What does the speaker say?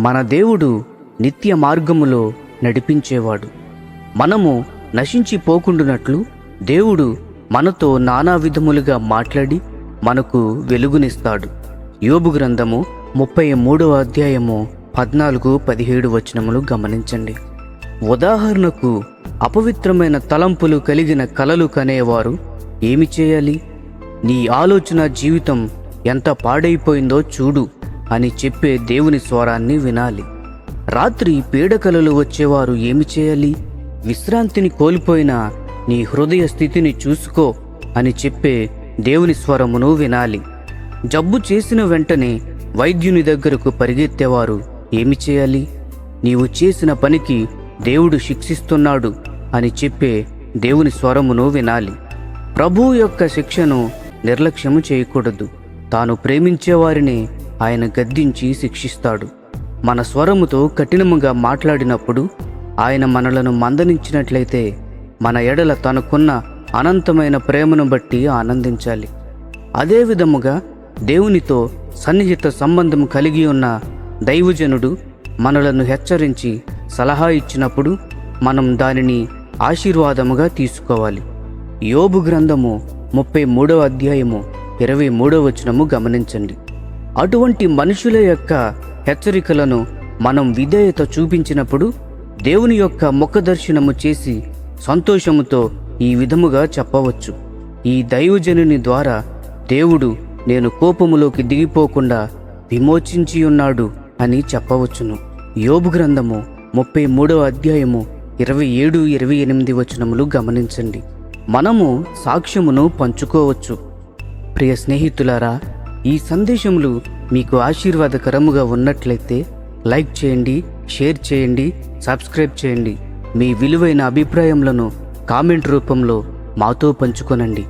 మన దేవుడు నిత్య మార్గములో నడిపించేవాడు. మనము నశించిపోకుండునట్లు దేవుడు మనతో నానా విధములుగా మాట్లాడి మనకు వెలుగునిస్తాడు. యోబు గ్రంథము ముప్పై మూడవ అధ్యాయము పద్నాలుగు పదిహేడు వచనములు గమనించండి. ఉదాహరణకు అపవిత్రమైన తలంపులు కలిగిన కలలు కనేవారు ఏమి చేయాలి? నీ ఆలోచన జీవితం ఎంత పాడైపోయిందో చూడు. అని చెప్పే దేవుని స్వరాన్ని వినాలి. రాత్రి పీడకలలు వచ్చేవారు ఏమి చేయాలి? విశ్రాంతిని కోల్పోయిన నీ హృదయ స్థితిని చూసుకో అని చెప్పే దేవుని స్వరమును వినాలి. జబ్బు చేసిన వెంటనే వైద్యుని దగ్గరకు పరిగెత్తేవారు ఏమి చేయాలి? నీవు చేసిన పనికి దేవుడు శిక్షిస్తున్నాడు అని చెప్పే దేవుని స్వరమును వినాలి. ప్రభు యొక్క శిక్షను నిర్లక్ష్యము చేయకూడదు. తాను ప్రేమించే వారిని ఆయన గద్దించి శిక్షిస్తాడు. మన స్వరముతో కఠినముగా మాట్లాడినప్పుడు ఆయన మనలను మందనించినట్లయితే మన ఎడల తనకున్న అనంతమైన ప్రేమను బట్టి ఆనందించాలి. అదే విధముగా దేవునితో సన్నిహిత సంబంధం కలిగి ఉన్న దైవజనుడు మనలను హెచ్చరించి సలహా ఇచ్చినప్పుడు మనం దానిని ఆశీర్వాదముగా తీసుకోవాలి. యోబు గ్రంథము ముప్పై మూడవ అధ్యాయము ఇరవై మూడవ వచనము గమనించండి. అటువంటి మనుషుల యొక్క హెచ్చరికలను మనం విధేయత చూపించినప్పుడు దేవుని యొక్క ముఖదర్శనము చేసి సంతోషముతో ఈ విధముగా చెప్పవచ్చు. ఈ దైవజనుని ద్వారా దేవుడు నేను కోపములోకి దిగిపోకుండా విమోచించి ఉన్నాడు అని చెప్పవచ్చును. యోబు గ్రంథము ముప్పై మూడవ అధ్యాయము ఇరవై ఏడు ఇరవై ఎనిమిది వచనములు గమనించండి. మనము సాక్ష్యమును పంచుకోవచ్చు. ప్రియ స్నేహితులారా ఈ సందేశములు మీకు ఆశీర్వాదకరముగా ఉన్నట్లయితే లైక్ చేయండి షేర్ చేయండి సబ్స్క్రైబ్ చేయండి. మీ విలువైన అభిప్రాయములను కామెంట్ రూపంలో మాతో పంచుకొనండి.